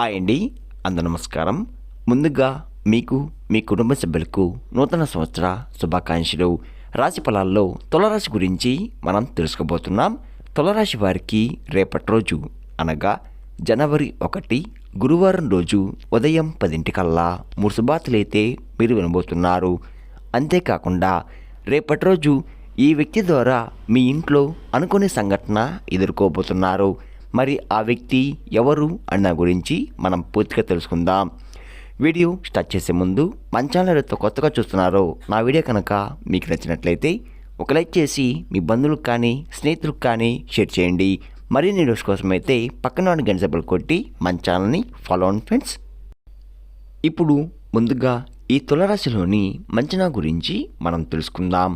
Hi అండి. అందరు నమస్కారం. ముందుగా మీకు మీ కుటుంబ సభ్యులకు నూతన సంవత్సర శుభాకాంక్షలు. రాశి ఫలాల్లో తులరాశి గురించి మనం తెలుసుకోబోతున్నాం. తులరాశి వారికి రేపటి రోజు అనగా జనవరి ఒకటి గురువారం రోజు ఉదయం పదింటికల్లా మూడు శుభార్తలైతే మీరు వినబోతున్నారు. అంతేకాకుండా రేపటి రోజు ఈ వ్యక్తి ద్వారా మీ ఇంట్లో అనుకునే సంఘటన ఎదుర్కోబోతున్నారు. మరి ఆ వ్యక్తి ఎవరు అన్న గురించి మనం పూర్తిగా తెలుసుకుందాం. వీడియో స్టార్ట్ చేసే ముందు మన ఛానల్ కొత్తగా చూస్తున్నారో నా వీడియో కనుక మీకు నచ్చినట్లయితే ఒక లైక్ చేసి మీ బంధువులకు కానీ స్నేహితులకు కానీ షేర్ చేయండి. మరిన్ని వీడియోస్ కోసం అయితే పక్కన ఉన్న గంట కొట్టి మన ఛానల్ని ఫాలో అండ్ ఫ్రెండ్స్. ఇప్పుడు ముందుగా ఈ తులరాశిలోని మంచనా గురించి మనం తెలుసుకుందాం.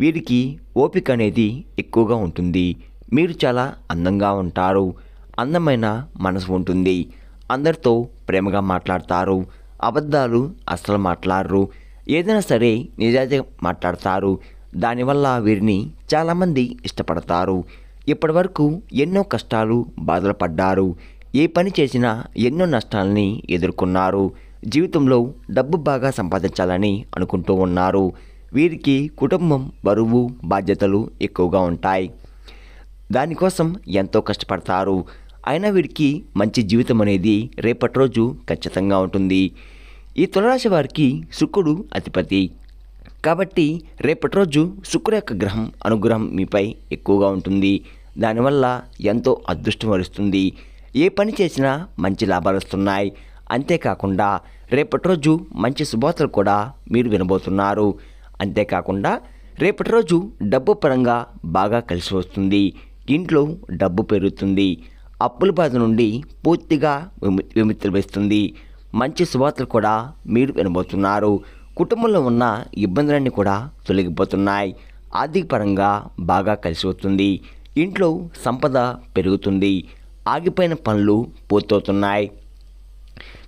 వీరికి ఓపిక అనేది ఎక్కువగా ఉంటుంది. మీరు చాలా అందంగా ఉంటారు. అందమైన మనసు ఉంటుంది. అందరితో ప్రేమగా మాట్లాడతారు. అబద్ధాలు అస్సలు మాట్లాడరు. ఏదైనా సరే నిజాయితీ మాట్లాడతారు. దానివల్ల వీరిని చాలామంది ఇష్టపడతారు. ఇప్పటివరకు ఎన్నో కష్టాలు బాధలు పడ్డారు. ఏ పని చేసినా ఎన్నో నష్టాలని ఎదుర్కొన్నారు. జీవితంలో డబ్బు బాగా సంపాదించాలని అనుకుంటూ ఉన్నారు. వీరికి కుటుంబం బరువు బాధ్యతలు ఎక్కువగా ఉంటాయి. దానికోసం ఎంతో కష్టపడతారు. అయినా వీడికి మంచి జీవితం అనేది రేపటి రోజు ఖచ్చితంగా ఉంటుంది. ఈ తులరాశి వారికి శుక్రుడు అధిపతి. కాబట్టి రేపటి రోజు శుక్రు యొక్క గ్రహం అనుగ్రహం మీపై ఎక్కువగా ఉంటుంది. దానివల్ల ఎంతో అదృష్టం వరుస్తుంది. ఏ పని చేసినా మంచి లాభాలు వస్తున్నాయి. అంతేకాకుండా రేపటి రోజు మంచి శుభార్తలు కూడా మీరు వినబోతున్నారు. అంతేకాకుండా రేపటి రోజు డబ్బు పరంగా బాగా కలిసి వస్తుంది. ఇంట్లో డబ్బు పెరుగుతుంది అప్పుల బాధ నుండి పూర్తిగా విము విముక్తి లభిస్తుంది మంచి శుభార్తలు కూడా మీరు వినబోతున్నారు. కుటుంబంలో ఉన్న ఇబ్బందులన్నీ కూడా తొలగిపోతున్నాయి. ఆర్థిక పరంగా బాగా కలిసి వస్తుంది. ఇంట్లో సంపద పెరుగుతుంది. ఆగిపోయిన పనులు పూర్తవుతున్నాయి.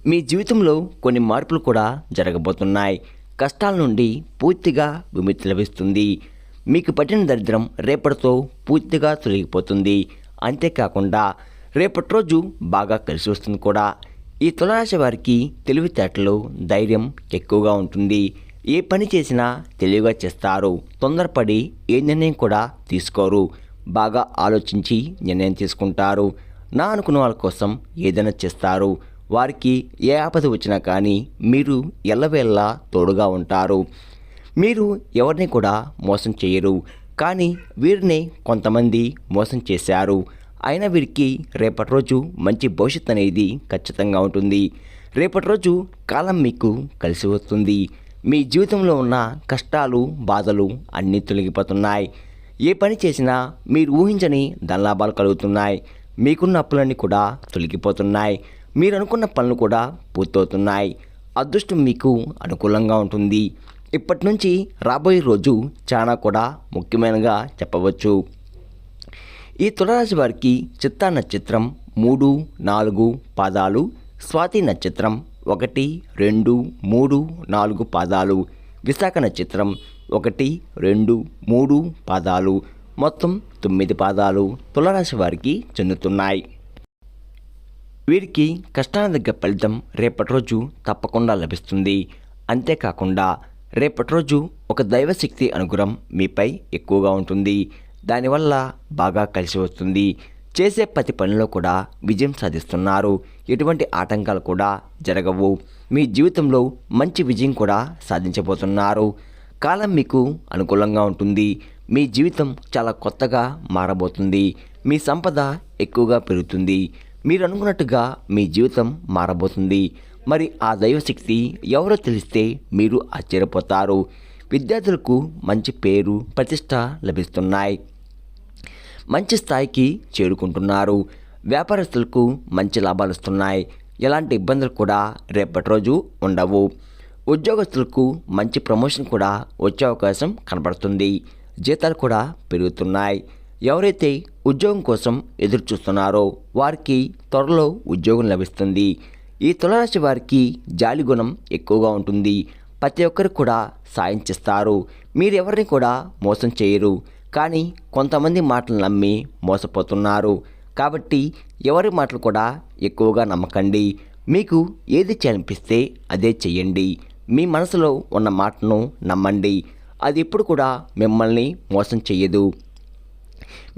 మీ జీవితంలో కొన్ని మార్పులు కూడా జరగబోతున్నాయి. కష్టాల నుండి పూర్తిగా విముక్తి లభిస్తుంది. మీకు పట్టిన దరిద్రం రేపటితో పూర్తిగా తొలగిపోతుంది. అంతేకాకుండా రేపటి రోజు బాగా కలిసి వస్తుంది కూడా. ఈ తులరాశి వారికి తెలివితేటలు ధైర్యం ఎక్కువగా ఉంటుంది. ఏ పని చేసినా తెలివిగా చేస్తారు. తొందరపడి ఏ నిర్ణయం కూడా తీసుకోరు. బాగా ఆలోచించి నిర్ణయం తీసుకుంటారు. నా అనుకున్న వాళ్ళ కోసం ఏదైనా చేస్తారు. వారికి ఏ ఆపద వచ్చినా కానీ మీరు ఎల్లవేళ్ళ తోడుగా ఉంటారు. మీరు ఎవరిని కూడా మోసం చేయరు. కానీ వీరిని కొంతమంది మోసం చేశారు. అయినా వీరికి రేపటి రోజు మంచి భవిష్యత్ అనేది ఖచ్చితంగా ఉంటుంది. రేపటి రోజు కాలం మీకు కలిసి వస్తుంది. మీ జీవితంలో ఉన్న కష్టాలు బాధలు అన్నీ తొలగిపోతున్నాయి. ఏ పని చేసినా మీరు ఊహించని ధనలాభాలు కలుగుతున్నాయి. మీకున్న అప్పులన్నీ కూడా తొలగిపోతున్నాయి. మీరు అనుకున్న పనులు కూడా పూర్తవుతున్నాయి. అదృష్టం మీకు అనుకూలంగా ఉంటుంది. ఇప్పటి నుంచి రాబోయే రోజు చాలా కూడా ముఖ్యమైనగా చెప్పవచ్చు. ఈ తులరాశి వారికి చిత్తా నక్షత్రం మూడు నాలుగు పాదాలు స్వాతి నక్షత్రం ఒకటి రెండు మూడు నాలుగు పాదాలు విశాఖ నక్షత్రం ఒకటి రెండు మూడు పాదాలు మొత్తం తొమ్మిది పాదాలు తులరాశి వారికి చెందుతున్నాయి. వీరికి కష్టాల దగ్గర ఫలితం రేపటి రోజు తప్పకుండా లభిస్తుంది. అంతేకాకుండా రేపటి రోజు ఒక దైవశక్తి అనుగ్రహం మీపై ఎక్కువగా ఉంటుంది. దానివల్ల బాగా కలిసి వస్తుంది. చేసే ప్రతి పనిలో కూడా విజయం సాధిస్తున్నారు. ఎటువంటి ఆటంకాలు కూడా జరగవు. మీ జీవితంలో మంచి విజయం కూడా సాధించబోతున్నారు. కాలం మీకు అనుకూలంగా ఉంటుంది. మీ జీవితం చాలా కొత్తగా మారబోతుంది. మీ సంపద ఎక్కువగా పెరుగుతుంది. మీరు అనుకున్నట్టుగా మీ జీవితం మారబోతుంది. మరి ఆ దైవశక్తి ఎవరో తెలిస్తే మీరు ఆశ్చర్యపోతారు. విద్యార్థులకు మంచి పేరు ప్రతిష్ట లభిస్తున్నాయి. మంచి స్థాయికి చేరుకుంటున్నారు. వ్యాపారస్తులకు మంచి లాభాలు వస్తున్నాయి. ఎలాంటి ఇబ్బందులు కూడా రేపటి రోజు ఉండవు. ఉద్యోగస్తులకు మంచి ప్రమోషన్ కూడా వచ్చే అవకాశం కనబడుతుంది. జీతాలు కూడా పెరుగుతున్నాయి. ఎవరైతే ఉద్యోగం కోసం ఎదురు చూస్తున్నారో వారికి త్వరలో ఉద్యోగం లభిస్తుంది. ఈ తులరాశి వారికి జాలి గుణం ఎక్కువగా ఉంటుంది. ప్రతి ఒక్కరికి కూడా సాయం చేస్తారు. మీరు ఎవరిని కూడా మోసం చేయరు. కానీ కొంతమంది మాటలు నమ్మి మోసపోతున్నారు. కాబట్టి ఎవరి మాటలు కూడా ఎక్కువగా నమ్మకండి. మీకు ఏది చేయాలనిపిస్తే అదే చెయ్యండి మీ మనసులో ఉన్న మాటను నమ్మండి. అది ఎప్పుడు కూడా మిమ్మల్ని మోసం చేయదు.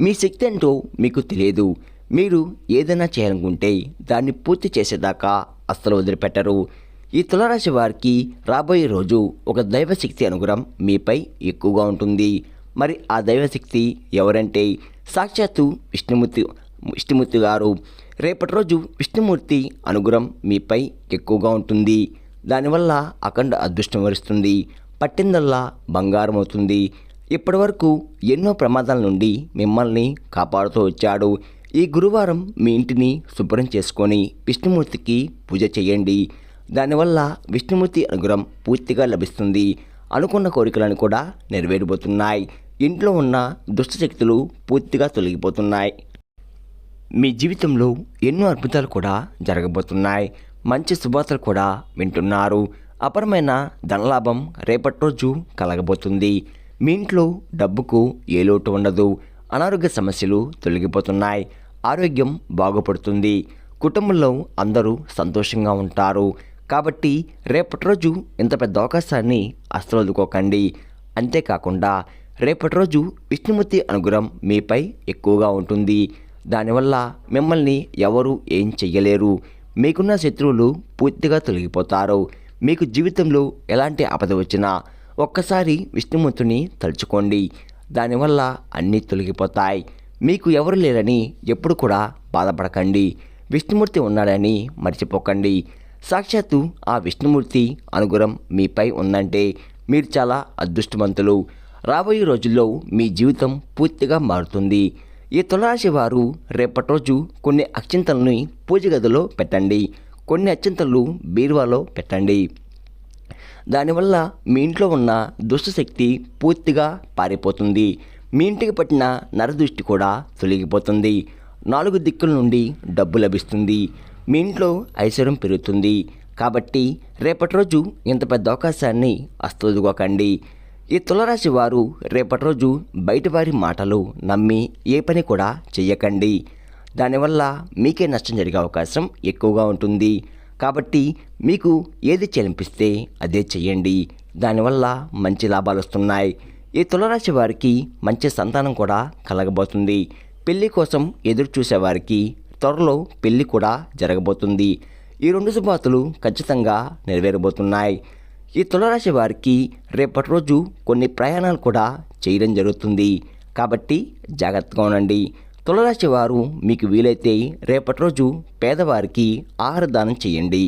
మీ శక్తి ఏంటో మీకు తెలియదు. మీరు ఏదైనా చేయాలనుకుంటే దాన్ని పూర్తి చేసేదాకా అస్సలు వదిలిపెట్టరు. ఈ తులరాశి వారికి రాబోయే రోజు ఒక దైవశక్తి అనుగ్రహం మీపై ఎక్కువగా ఉంటుంది. మరి ఆ దైవశక్తి ఎవరంటే సాక్షాత్తు విష్ణుమూర్తి విష్ణుమూర్తి గారు. రేపటి రోజు విష్ణుమూర్తి అనుగ్రహం మీపై ఎక్కువగా ఉంటుంది. దానివల్ల అఖండ అదృష్టం వరుస్తుంది. పట్టిందల్లా బంగారం అవుతుంది. ఇప్పటివరకు ఎన్నో ప్రమాదాల నుండి మిమ్మల్ని కాపాడుతూ వచ్చాడు. ఈ గురువారం మీ ఇంటిని శుభ్రం చేసుకొని విష్ణుమూర్తికి పూజ చేయండి. దానివల్ల విష్ణుమూర్తి అనుగ్రహం పూర్తిగా లభిస్తుంది. అనుకున్న కోరికలను కూడా నెరవేరబోతున్నాయి. ఇంట్లో ఉన్న దుష్టశక్తులు పూర్తిగా తొలగిపోతున్నాయి. మీ జీవితంలో ఎన్నో అద్భుతాలు కూడా జరగబోతున్నాయి. మంచి శుభార్తలు కూడా వింటున్నారు. అపరమైన ధనలాభం రేపటి రోజు కలగబోతుంది. మీ ఇంట్లో డబ్బుకు ఏ లోటు ఉండదు. అనారోగ్య సమస్యలు తొలగిపోతున్నాయి. ఆరోగ్యం బాగుపడుతుంది. కుటుంబంలో అందరూ సంతోషంగా ఉంటారు. కాబట్టి రేపటి రోజు ఇంత పెద్ద అవకాశాన్ని అస్సలు వదుకోకండి అంతేకాకుండా రేపటి రోజు విష్ణుమూర్తి అనుగ్రహం మీపై ఎక్కువగా ఉంటుంది. దానివల్ల మిమ్మల్ని ఎవరు ఏం చెయ్యలేరు. మీకున్న శత్రువులు పూర్తిగా తొలగిపోతారు. మీకు జీవితంలో ఎలాంటి ఆపద వచ్చినా ఒక్కసారి విష్ణుమూర్తిని తలుచుకోండి. దానివల్ల అన్నీ తొలగిపోతాయి. మీకు ఎవరు లేరని ఎప్పుడు కూడా బాధపడకండి. విష్ణుమూర్తి ఉన్నాడని మర్చిపోకండి. సాక్షాత్తు ఆ విష్ణుమూర్తి అనుగ్రహం మీపై ఉందంటే మీరు చాలా అదృష్టవంతులు. రాబోయే రోజుల్లో మీ జీవితం పూర్తిగా మారుతుంది. ఈ తులరాశి వారు రేపటి రోజు కొన్ని అక్షింతలను పూజ గదిలో పెట్టండి. కొన్ని అక్షింతలు బీరువాలో పెట్టండి. దానివల్ల మీ ఇంట్లో ఉన్న దుష్టశక్తి పూర్తిగా పారిపోతుంది. మీ ఇంటికి పట్టిన నరదృష్టి కూడా తొలగిపోతుంది. నాలుగు దిక్కుల నుండి డబ్బు లభిస్తుంది. మీ ఇంట్లో ఐశ్వర్యం పెరుగుతుంది. కాబట్టి రేపటి రోజు ఇంత పెద్ద అవకాశాన్ని అస్తొదుకోకండి ఈ తులరాశి వారు రేపటి రోజు బయటవారి మాటలు నమ్మి ఏ పని కూడా చెయ్యకండి. దానివల్ల మీకే నష్టం జరిగే అవకాశం ఎక్కువగా ఉంటుంది. కాబట్టి మీకు ఏది చెల్లింపిస్తే అదే చెయ్యండి. దానివల్ల మంచి లాభాలు వస్తున్నాయి. ఈ తులరాశి వారికి మంచి సంతానం కూడా కలగబోతుంది. పెళ్ళి కోసం ఎదురు చూసేవారికి త్వరలో పెళ్ళి కూడా జరగబోతుంది. ఈ రెండు శుభాతులు ఖచ్చితంగా నెరవేరబోతున్నాయి. ఈ తులరాశి వారికి రేపటి రోజు కొన్ని ప్రయాణాలు కూడా చేయడం జరుగుతుంది. కాబట్టి జాగ్రత్తగా ఉండండి. తులరాశి వారు మీకు వీలైతే రేపటి రోజు పేదవారికి ఆహార దానం చేయండి.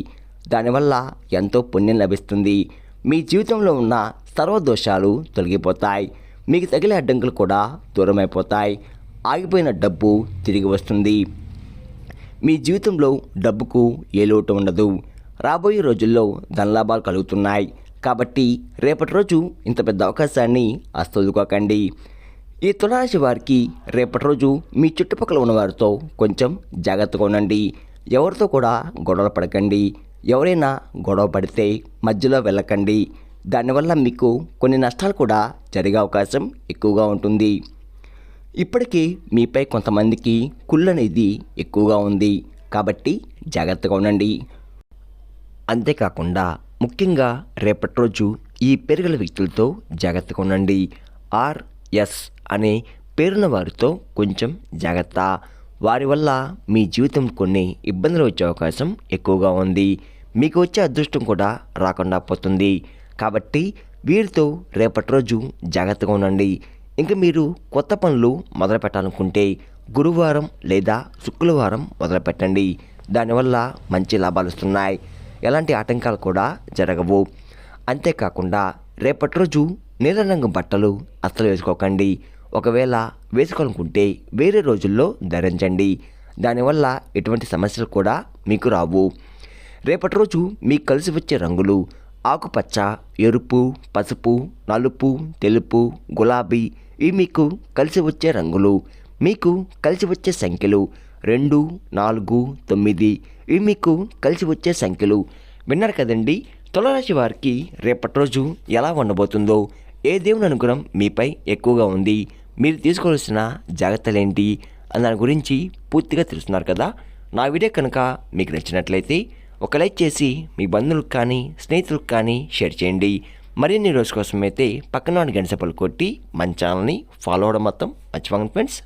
దానివల్ల ఎంతో పుణ్యం లభిస్తుంది. మీ జీవితంలో ఉన్న సర్వదోషాలు తొలగిపోతాయి. మీకు తగిలే అడ్డంకులు కూడా దూరమైపోతాయి. ఆగిపోయిన డబ్బు తిరిగి వస్తుంది. మీ జీవితంలో డబ్బుకు ఏ లోటు ఉండదు. రాబోయే రోజుల్లో ధనలాభాలు కలుగుతున్నాయి. కాబట్టి రేపటి రోజు ఇంత పెద్ద అవకాశాన్ని అస్తదుకోకండి ఈ తులారాశి వారికి రేపటి రోజు మీ చుట్టుపక్కల ఉన్న వారితో కొంచెం జాగ్రత్తగా ఉండండి. ఎవరితో కూడా గొడవలు పడకండి. ఎవరైనా గొడవ పడితే మధ్యలో వెళ్ళకండి. దానివల్ల మీకు కొన్ని నష్టాలు కూడా జరిగే అవకాశం ఎక్కువగా ఉంటుంది. ఇప్పటికీ మీపై కొంతమందికి కుళ్ళు అనేది ఎక్కువగా ఉంది. కాబట్టి జాగ్రత్తగా ఉండండి. అంతేకాకుండా ముఖ్యంగా రేపటి రోజు ఈ పెరుగుల వ్యక్తులతో జాగ్రత్తగా ఉండండి. ఆర్ఎస్ అనే పేరున్న వారితో కొంచెం జాగ్రత్త. వారి వల్ల మీ జీవితం కొన్ని ఇబ్బందులు వచ్చే అవకాశం ఎక్కువగా ఉంది. మీకు వచ్చే అదృష్టం కూడా రాకుండా పోతుంది. కాబట్టి వీరితో రేపటి రోజు జాగ్రత్తగా ఉండండి. ఇంకా మీరు కొత్త పనులు మొదలు పెట్టాలనుకుంటే గురువారం లేదా శుక్రవారం మొదలు పెట్టండి దానివల్ల మంచి లాభాలు వస్తున్నాయి. ఎలాంటి ఆటంకాలు కూడా జరగవు. అంతేకాకుండా రేపటి రోజు నీలరంగు బట్టలు అస్సలు వేసుకోకండి. ఒకవేళ వేసుకోవాలనుకుంటే వేరే రోజుల్లో ధరించండి. దానివల్ల ఎటువంటి సమస్యలు కూడా మీకు రావు. రేపటి రోజు మీకు కలిసి వచ్చే రంగులు ఆకుపచ్చ ఎరుపు పసుపు నలుపు తెలుపు గులాబీ ఇవి మీకు కలిసి వచ్చే రంగులు. మీకు కలిసి వచ్చే సంఖ్యలు రెండు నాలుగు తొమ్మిది ఇవి మీకు కలిసి వచ్చే సంఖ్యలు. విన్నారు కదండి తులరాశి వారికి రేపటి రోజు ఎలా ఉండబోతుందో? ఏ దేవుని అనుగ్రహం మీపై ఎక్కువగా ఉంది? మీరు తీసుకోవాల్సిన జాగ్రత్తలేంటి దాని గురించి పూర్తిగా తెలుస్తున్నారు కదా. నా వీడియో కనుక మీకు నచ్చినట్లయితే ఒక లైక్ చేసి మీ బంధువులకు కానీ స్నేహితులకు కానీ షేర్ చేయండి. మరిన్ని రోజు కోసం అయితే పక్కన గంట కొట్టి మన ఛానల్ని ఫాలో అవడం మొత్తం మర్చిపోకండి ఫ్రెండ్స్.